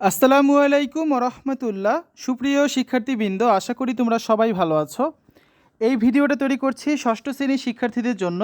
আসসালামু আলাইকুম রহমতুল্লাহ। সুপ্রিয় শিক্ষার্থীবৃন্দ, আশা করি তোমরা সবাই ভালো আছো। এই ভিডিওটা তৈরি করছি ষষ্ঠ শ্রেণির শিক্ষার্থীদের জন্য।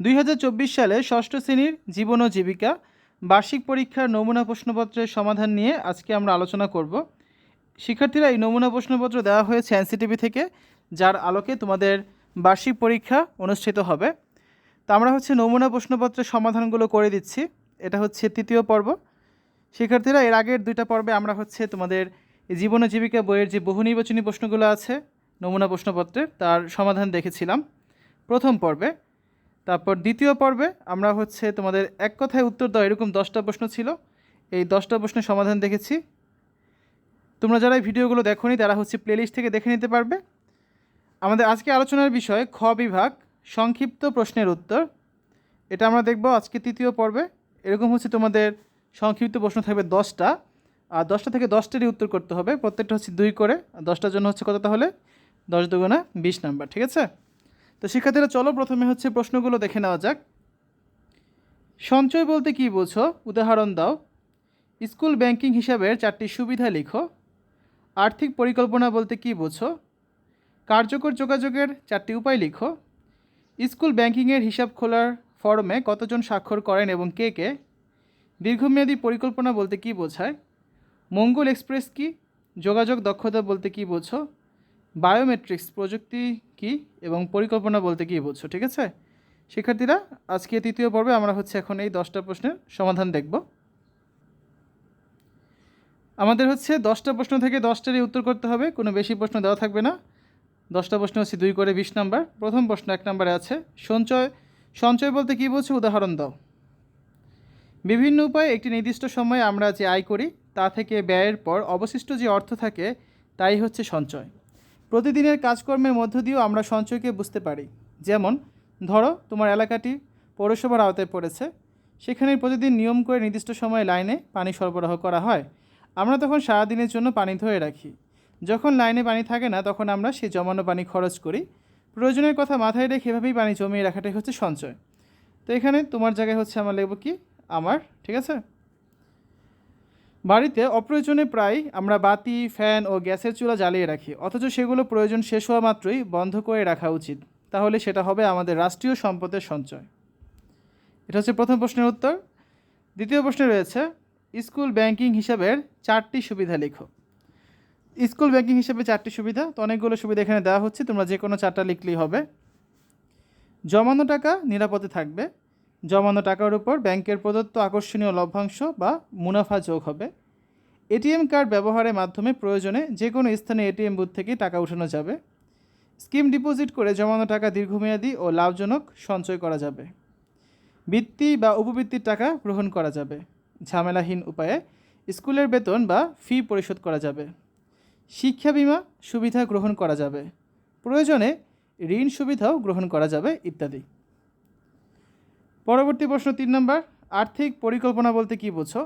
দুই হাজার চব্বিশ সালে ষষ্ঠ শ্রেণির জীবন ও জীবিকা, বার্ষিক পরীক্ষার নমুনা প্রশ্নপত্রের সমাধান নিয়ে আজকে আমরা আলোচনা করব। শিক্ষার্থীরা এই নমুনা প্রশ্নপত্র দেওয়া হয়েছে এনসিটিভি থেকে, যার আলোকে তোমাদের বার্ষিক পরীক্ষা অনুষ্ঠিত হবে। তা আমরা হচ্ছে নমুনা প্রশ্নপত্রের সমাধানগুলো করে দিচ্ছি। এটা হচ্ছে তৃতীয় পর্ব। শিক্ষার্থীরা, এর আগের দুইটা পর্বে আমরা হচ্ছে তোমাদের জীবন জীবিকা বইয়ের যে বহু নির্বাচনী প্রশ্নগুলো আছে, নমুনা প্রশ্নপত্রে তার সমাধান দেখেছিলাম প্রথম পর্বে। তারপর দ্বিতীয় পর্বে আমরা হচ্ছে তোমাদের এক কথায় উত্তর দাও এরকম দশটা প্রশ্ন ছিল। এই দশটা প্রশ্নের সমাধান দেখেছি। তোমরা যারা এই ভিডিওগুলো দেখোনি, তারা হচ্ছে প্লেলিস্ট থেকে দেখে নিতে পারবে। আমাদের আজকে আলোচনার বিষয়, খ বিভাগ, সংক্ষিপ্ত প্রশ্নের উত্তর। এটা আমরা দেখব আজকে তৃতীয় পর্বে। এরকম হচ্ছে তোমাদের সংক্ষিপ্ত প্রশ্ন থাকবে দশটা। আর দশটা থেকে দশটারই উত্তর করতে হবে। প্রত্যেকটা হচ্ছে দুই করে। আর দশটার জন্য হচ্ছে কত তাহলে? দশ দুগুণা বিশ নাম্বার, ঠিক আছে? তো শিক্ষার্থীরা, চলো প্রথমে হচ্ছে প্রশ্নগুলো দেখে নেওয়া যাক। সঞ্চয় বলতে কী বোঝো? উদাহরণ দাও। স্কুল ব্যাংকিং হিসাবের চারটি সুবিধা লিখো। আর্থিক পরিকল্পনা বলতে কী বোঝো? কার্যকর যোগাযোগের চারটি উপায় লিখো। স্কুল ব্যাংকিংয়ের হিসাব খোলার ফর্মে কতজন স্বাক্ষর করেন এবং কে কে? দীর্ঘমেয়াদী পরিকল্পনা বলতে কী বোঝায়? মঙ্গল এক্সপ্রেস কি? যোগাযোগ দক্ষতা বলতে কী বোঝো? বায়োমেট্রিক্স প্রযুক্তি কি? এবং পরিকল্পনা বলতে কী বোঝো? ঠিক আছে? শিক্ষার্থীরা, আজকে তৃতীয় পর্বে আমরা হচ্ছে এখন এই দশটা প্রশ্নের সমাধান দেখব। আমাদের হচ্ছে দশটা প্রশ্ন থেকে দশটারই উত্তর করতে হবে, কোনো বেশি প্রশ্ন দেওয়া থাকবে না। দশটা প্রশ্ন হচ্ছে দুই করে বিশ নাম্বার। প্রথম প্রশ্ন এক নম্বরে আছে, সঞ্চয় সঞ্চয় বলতে কী বোঝো? উদাহরণ দাও। বিভিন্ন উপায়ে একটি নির্দিষ্ট সময়ে আমরা যে আয় করি, তা থেকে ব্যয়ের পর অবশিষ্ট যে অর্থ থাকে, তাই হচ্ছে সঞ্চয়। প্রতিদিনের কাজকর্মের মধ্য দিয়েও আমরা সঞ্চয়কে বুঝতে পারি। যেমন, ধরো, তোমার এলাকাটি পৌরসভার আওতায় পড়েছে। সেখানে প্রতিদিন নিয়ম করে নির্দিষ্ট সময়ে লাইনে পানি সরবরাহ করা হয়। আমরা তখন সারাদিনের জন্য পানি ধরে রাখি। যখন লাইনে পানি থাকে না, তখন আমরা সেই জমানো পানি খরচ করি। প্রয়োজনের কথা মাথায় রেখে এভাবেই পানি জমিয়ে রাখাটাই হচ্ছে সঞ্চয়। তো এখানে তোমার জায়গায় হচ্ছে আমার লিখব কি? আমার, ঠিক আছে? বাড়িতে অপ্রয়োজনে প্রায় আমরা বাতি, ফ্যান ও গ্যাসের চুলা জ্বালিয়ে রাখি, অথচ সেগুলো প্রয়োজন শেষ হওয়া মাত্রই বন্ধ করে রাখা উচিত। তাহলে সেটা হবে আমাদের রাষ্ট্রীয় সম্পদের সঞ্চয়। এটা হচ্ছে প্রথম প্রশ্নের উত্তর। দ্বিতীয় প্রশ্নে রয়েছে, স্কুল ব্যাংকিং হিসাবের চারটি সুবিধা লেখো। স্কুল ব্যাংকিং হিসাবে চারটি সুবিধা, তো অনেকগুলো সুবিধা এখানে দেওয়া হচ্ছে, তোমরা যে কোনো চারটা লিখলেই হবে। জমানো টাকা নিরাপদে থাকবে জমানো টাকার উপর ব্যাংকের প্রদত্ত আকর্ষণীয় লভ্যাংশ বা মুনাফা যোগ হবে। এটিএম কার্ড ব্যবহারের মাধ্যমে প্রয়োজনে যে কোনো স্থানে এটিএম বুথ থেকে টাকা উঠানো যাবে। স্কিম ডিপোজিট করে জমানো টাকা দীর্ঘমেয়াদী ও লাভজনক সঞ্চয় করা যাবে। বৃত্তি বা উপবৃত্তির টাকা গ্রহণ করা যাবে। ঝামেলাহীন উপায়ে স্কুলের বেতন বা ফি পরিশোধ করা যাবে। শিক্ষা বিমা সুবিধা গ্রহণ করা যাবে। প্রয়োজনে ঋণ সুবিধাও গ্রহণ করা যাবে ইত্যাদি। পরবর্তী প্রশ্ন তিন নম্বর, আর্থিক পরিকল্পনা বলতে কী বোঝো?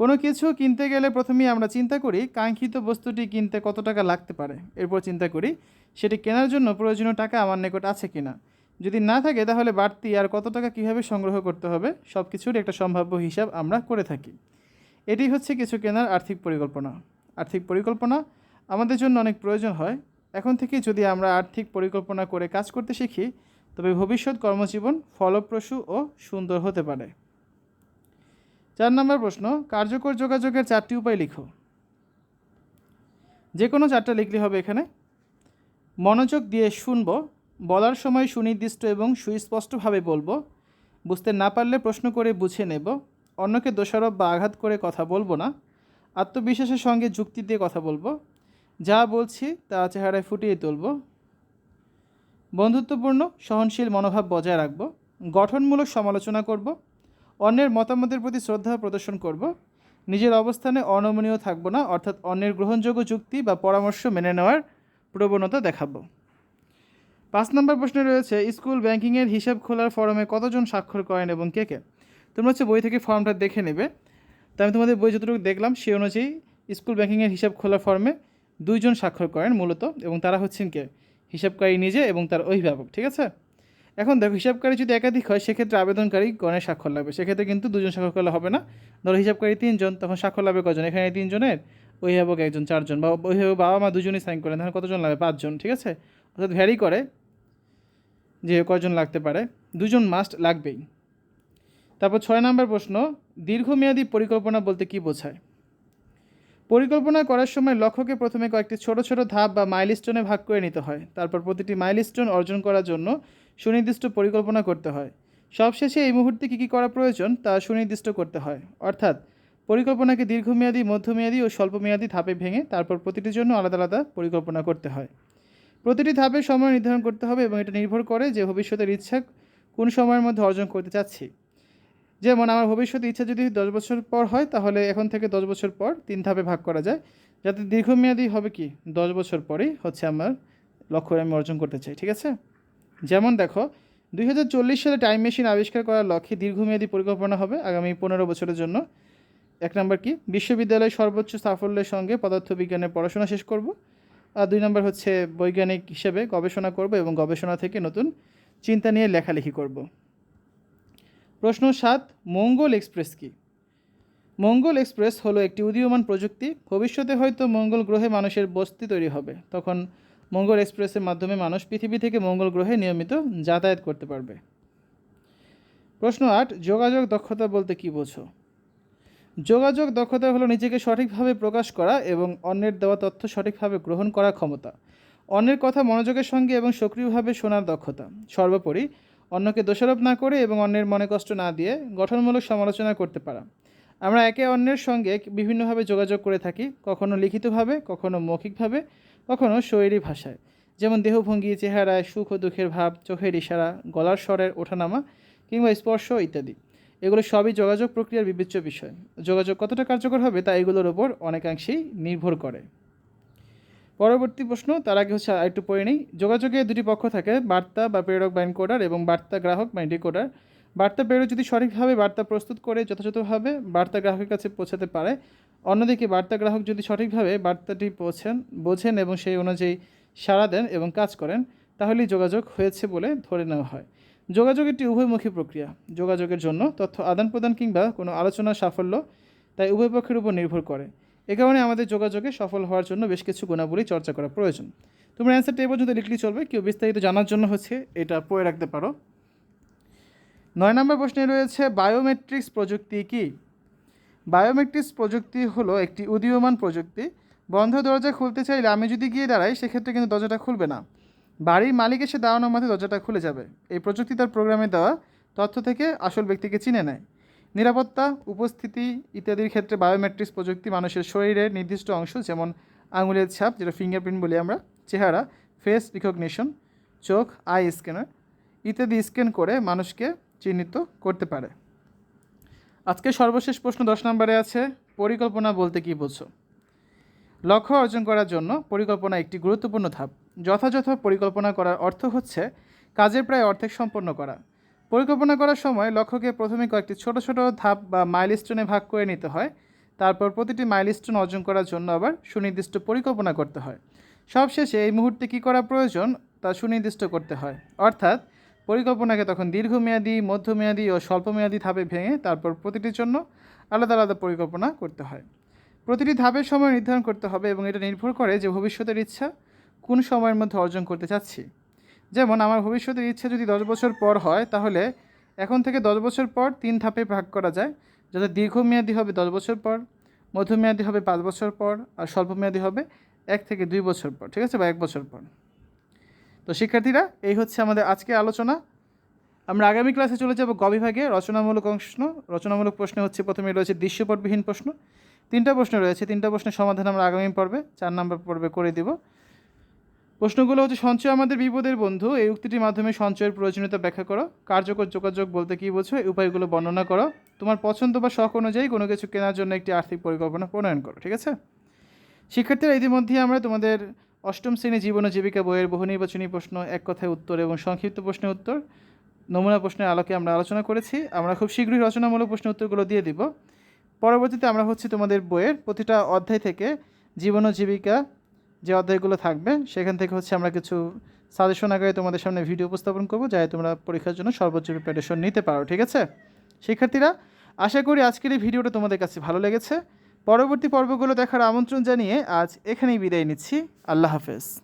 কোনো কিছু কিনতে গেলে প্রথমেই আমরা চিন্তা করি, কাঙ্ক্ষিত বস্তুটি কিনতে কত টাকা লাগতে পারে। এরপর চিন্তা করি, সেটি কেনার জন্য প্রয়োজনীয় টাকা আমার নিকট আছে কি না যদি না থাকে, তাহলে বাড়তি আর কত টাকা কীভাবে সংগ্রহ করতে হবে সব কিছুর একটা সম্ভাব্য হিসাব আমরা করে থাকি। এটি হচ্ছে কিছু কেনার আর্থিক পরিকল্পনা। আর্থিক পরিকল্পনা আমাদের জন্য অনেক প্রয়োজন হয়। এখন থেকে যদি আমরা আর্থিক পরিকল্পনা করে কাজ করতে শিখি তবে ভবিষ্যৎ কর্মজীবন ফলপ্রসূ ও সুন্দর হতে পারে। চার নম্বর প্রশ্ন, কার্যকর যোগাযোগের চারটি উপায় লিখো। যে কোনো চারটা লিখলে হবে এখানে। মনোযোগ দিয়ে শুনব, বলার সময় সুনির্দিষ্ট এবং সুস্পষ্টভাবে বলব, বুঝতে না পারলে প্রশ্ন করে বুঝে নেব, অন্যকে দোষারোপ বা আঘাত করে কথা বলব না, আত্মবিশ্বাসের সঙ্গে যুক্তি দিয়ে কথা বলব, যা বলছি তা চেহারায় ফুটিয়ে তুলব বন্ধুত্বপূর্ণ, সহনশীল মনোভাব বজায় রাখব, গঠনমূলক সমালোচনা করব, অন্যের মতামতের প্রতি শ্রদ্ধা প্রদর্শন করব, নিজের অবস্থানে অনমনীয় থাকব না, অর্থাৎ অন্যের গ্রহণযোগ্য যুক্তি বা পরামর্শ মেনে নেওয়ার প্রবণতা দেখাবো। পাঁচ নম্বর প্রশ্নে রয়েছে, স্কুল ব্যাংকিংয়ের হিসাব খোলার ফর্মে কতজন স্বাক্ষর করেন এবং কে কে? তোমরা হচ্ছে বই থেকে ফর্মটা দেখে নেবে। তো আমি তোমাদের বই যতটুকু দেখলাম সেই অনুযায়ী স্কুল ব্যাংকিংয়ের হিসাব খোলার ফর্মে দুইজন স্বাক্ষর করেন মূলত, এবং তারা হচ্ছেন কে? হিসাবকারী নিজে এবং তার অভিভাবক, ঠিক আছে? এখন দেখো, হিসাবকারী যদি একাধিক হয়, সেক্ষেত্রে আবেদনকারী গণের স্বাক্ষর লাগবে। সেক্ষেত্রে কিন্তু দুজন স্বাক্ষর করলে হবে না। ধরো, হিসাবকারী তিনজন, তখন স্বাক্ষর লাগবে কজন? এখানে তিনজনের, অভিভাবক একজন, চারজন, বা অভিভাবক বাবা মা দুজনই সাইন করেন তখন কতজন লাগবে? পাঁচজন, ঠিক আছে? অর্থাৎ ভ্যারি করে যে কজন লাগতে পারে, দুজন মাস্ট লাগবেই। তারপর ছয় নম্বর প্রশ্ন, দীর্ঘমেয়াদী পরিকল্পনা বলতে কী বোঝায়? পরিকল্পনা করার সময় লক্ষ্যকে প্রথমে কয়েকটি ছোট ছোট ধাপ বা মাইলস্টোনে ভাগ করে নিতে হয়। তারপর প্রতিটি মাইলস্টোন অর্জন করার জন্য সুনির্দিষ্ট পরিকল্পনা করতে হয়। সবশেষে এই মুহূর্তে কী কী করা প্রয়োজন তা সুনির্দিষ্ট করতে হয়। অর্থাৎ, পরিকল্পনাকে দীর্ঘমেয়াদী, মধ্যমেয়াদী ও স্বল্পমেয়াদী ধাপে ভেঙে তারপর প্রতিটির জন্য আলাদা আলাদা পরিকল্পনা করতে হয়। প্রতিটি ধাপের সময় নির্ধারণ করতে হবে এবং এটা নির্ভর করে যে ভবিষ্যতের ইচ্ছা কোন সময়ের মধ্যে অর্জন করতে চাচ্ছি। যেমন আমার ভবিষ্যতে ইচ্ছা যদি দশ বছর পর হয়, তাহলে এখন থেকে দশ বছর পর তিন ধাপে ভাগ করা যায়। যাতে দীর্ঘমেয়াদী হবে কি? দশ বছর পরেই হচ্ছে আমার লক্ষ্য আমি অর্জন করতে চাই, ঠিক আছে? যেমন দেখো, দুই হাজার চল্লিশ সালে টাইম মেশিন আবিষ্কার করার লক্ষ্যে দীর্ঘমেয়াদী পরিকল্পনা হবে আগামী পনেরো বছরের জন্য। এক নম্বর কি? বিশ্ববিদ্যালয়ে সর্বোচ্চ সাফল্যের সঙ্গে পদার্থবিজ্ঞানের পড়াশোনা শেষ করব। আর দুই নম্বর হচ্ছে বৈজ্ঞানিক হিসেবে গবেষণা করব এবং গবেষণা থেকে নতুন চিন্তা নিয়ে লেখালেখি করব। প্রশ্ন সাত, মঙ্গল এক্সপ্রেস কি? মঙ্গল এক্সপ্রেস হলো একটি উদীয়মান প্রযুক্তি। ভবিষ্যতে হয়তো মঙ্গল গ্রহে মানুষের বস্তি তৈরি হবে। তখন মঙ্গল এক্সপ্রেসের মাধ্যমে মানুষ পৃথিবী থেকে মঙ্গল গ্রহে নিয়মিত যাতায়াত করতে পারবে। প্রশ্ন আট, যোগাযোগ দক্ষতা বলতে কী বোঝো? যোগাযোগ দক্ষতা হলো নিজেকে সঠিকভাবে প্রকাশ করা এবং অন্যের দেওয়া তথ্য সঠিকভাবে গ্রহণ করার ক্ষমতা। অন্যের কথা মনোযোগের সঙ্গে এবং সক্রিয়ভাবে শোনার দক্ষতা। সর্বোপরি অন্যকে দোষারোপ না করে এবং অন্যের মনে কষ্ট না দিয়ে গঠনমূলক সমালোচনা করতে পারা। আমরা একে অন্যের সঙ্গে বিভিন্নভাবে যোগাযোগ করে থাকি, কখনো লিখিতভাবে, কখনো মৌখিকভাবে, কখনো শৈরী ভাষায়। যেমন দেহভঙ্গি, চেহারায় সুখ ও দুঃখের ভাব, চোখের ইশারা, গলার স্বরের ওঠানামা কিংবা স্পর্শ ইত্যাদি। এগুলো সবই যোগাযোগ প্রক্রিয়ার বিবেচ্য বিষয়। যোগাযোগ কতটা কার্যকর হবে তা এগুলোর ওপর অনেকাংশেই নির্ভর করে। পরবর্তী প্রশ্ন, তার আগে হচ্ছে আরেকটু পড়ে নেই। যোগাযোগে দুটি পক্ষ থাকে, বার্তা বা প্রেরক বা এনকোডার এবং বার্তা গ্রাহক বা ডিকোডার বার্তা প্রেরক যদি সঠিকভাবে বার্তা প্রস্তুত করে যথাযথভাবে বার্তা গ্রাহকের কাছে পৌঁছাতে পারে, অন্যদিকে বার্তা গ্রাহক যদি সঠিকভাবে বার্তাটি পৌঁছেন, বোঝেন এবং সেই অনুযায়ী সাড়া দেন এবং কাজ করেন, তাহলেই যোগাযোগ হয়েছে বলে ধরে নেওয়া হয়। যোগাযোগ একটি উভয়মুখী প্রক্রিয়া। যোগাযোগের জন্য তথ্য আদান প্রদান কিংবা কোনো আলোচনার সাফল্য তাই উভয় পক্ষের উপর নির্ভর করে। এ কারণে আমাদের যোগাযোগে সফল হওয়ার জন্য বেশ কিছু গুণাবলী চর্চা করা প্রয়োজন। তোমরা অ্যান্সারটা এ পর্যন্ত লিখলেই চলবে, কেউ বিস্তারিত জানার জন্য হচ্ছে এটা পড়ে রাখতে পারো। নয় নম্বর প্রশ্নে রয়েছে বায়োমেট্রিক্স প্রযুক্তি কি? বায়োমেট্রিক্স প্রযুক্তি হলো একটি উদীয়মান প্রযুক্তি। বন্ধ দরজা খুলতে চাইলে আমি যদি গিয়ে দাঁড়াই, সেক্ষেত্রে কিন্তু দরজাটা খুলবে না। বাড়ির মালিক এসে দাঁড়ানোর মাথায় দরজাটা খুলে যাবে। এই প্রযুক্তি তার প্রোগ্রামে দেওয়া তথ্য থেকে আসল ব্যক্তিকে চিনে নেয়। নিরাপত্তা, উপস্থিতি ইত্যাদির ক্ষেত্রে বায়োমেট্রিক্স প্রযুক্তি মানুষের শরীরের নির্দিষ্ট অংশ, যেমন আঙুলের ছাপ, যেটা ফিঙ্গারপ্রিন্ট বলি আমরা, চেহারা ফেস রিকগনিশন চোখ আই স্ক্যানার ইত্যাদি স্ক্যান করে মানুষকে চিহ্নিত করতে পারে। আজকে সর্বশেষ প্রশ্ন দশ নম্বরে আছে, পরিকল্পনা বলতে কী বোঝো? লক্ষ্য অর্জন করার জন্য পরিকল্পনা একটি গুরুত্বপূর্ণ ধাপ। যথাযথ পরিকল্পনা করার অর্থ হচ্ছে কাজের প্রায় অর্ধেক সম্পন্ন করা। পরিকল্পনা করার সময় লক্ষ্যকে প্রথমে কয়েকটি ছোট ছোট ধাপ বা মাইলস্টোনে ভাগ করে নিতে হয়। তারপর প্রতিটি মাইলস্টোন অর্জন করার জন্য আবার সুনির্দিষ্ট পরিকল্পনা করতে হয়। সবশেষে এই মুহূর্তে কী করা প্রয়োজন তা সুনির্দিষ্ট করতে হয়। অর্থাৎ পরিকল্পনাকে তখন দীর্ঘমেয়াদী, মধ্যমেয়াদী ও স্বল্পমেয়াদী ধাপে ভেঙে তারপর প্রতিটির জন্য আলাদা আলাদা পরিকল্পনা করতে হয়। প্রতিটি ধাপের সময় নির্ধারণ করতে হবে এবং এটা নির্ভর করে যে ভবিষ্যতের ইচ্ছা কোন সময়ের মধ্যে অর্জন করতে চাচ্ছি। যেমন, আমার ভবিষ্যতের ইচ্ছা যদি দশ বছর পর হয়, তাহলে এখন থেকে দশ বছর পর তিন ধাপে ভাগ করা যায়। যাতে দীর্ঘমেয়াদী হবে দশ বছর পর, মধ্যমেয়াদী হবে পাঁচ বছর পর, আর স্বল্পমেয়াদী হবে এক থেকে দুই বছর পর। ঠিক আছে? বা এক বছর পর। তো শিক্ষার্থীরা, এই হচ্ছে আমাদের আজকে আলোচনা। আমরা আগামী ক্লাসে চলে যাব গবিভাগে রচনামূলক অংশ, রচনামূলক প্রশ্নে হচ্ছে প্রথমে রয়েছে দৃশ্যপটবিহীন প্রশ্ন। তিনটা প্রশ্ন রয়েছে। তিনটা প্রশ্নের সমাধান আমরা আগামী পর্বে, চার নম্বর পর্বে করে দিব। প্রশ্নগুলো হচ্ছে, সঞ্চয় আমাদের বিপদের বন্ধু। এই উক্তিটির মাধ্যমে সঞ্চয়ের প্রয়োজনীয়তা ব্যাখ্যা করো। কার্যকর যোগাযোগ বলতে কী বোঝো? এই উপায়গুলো বর্ণনা করো। তোমার পছন্দ বা শখ অনুযায়ী কোনো কিছু কেনার জন্য একটি আর্থিক পরিকল্পনা প্রণয়ন করো, ঠিক আছে? শিক্ষার্থীরা ইতিমধ্যেই আমরা তোমাদের অষ্টম শ্রেণি জীবন জীবিকা বইয়ের বহু নির্বাচনী প্রশ্ন, এক কথায় উত্তর এবং সংক্ষিপ্ত প্রশ্নের উত্তর, নমুনা প্রশ্নের আলোকে আমরা আলোচনা করেছি। আমরা খুব শীঘ্রই রচনামূলক প্রশ্নের উত্তরগুলো দিয়ে দিব। পরবর্তীতে আমরা হচ্ছে তোমাদের বইয়ের প্রতিটা অধ্যায় থেকে জীবন ও জীবিকা যে অধ্যায়গুলো থাকবে, সেখান থেকে হচ্ছে আমরা কিছু সাজেশন আকারে তোমাদের সামনে ভিডিও উপস্থাপন করব, যাতে তোমরা পরীক্ষার জন্য সর্বোচ্চ প্রিপারেশন নিতে পারো, ঠিক আছে? শিক্ষার্থীরা, আশা করি আজকের এই ভিডিওটা তোমাদের কাছে ভালো লেগেছে। পরবর্তী পর্বগুলো দেখার আমন্ত্রণ জানিয়ে আজ এখানেই বিদায় নিচ্ছি। আল্লাহ হাফেজ।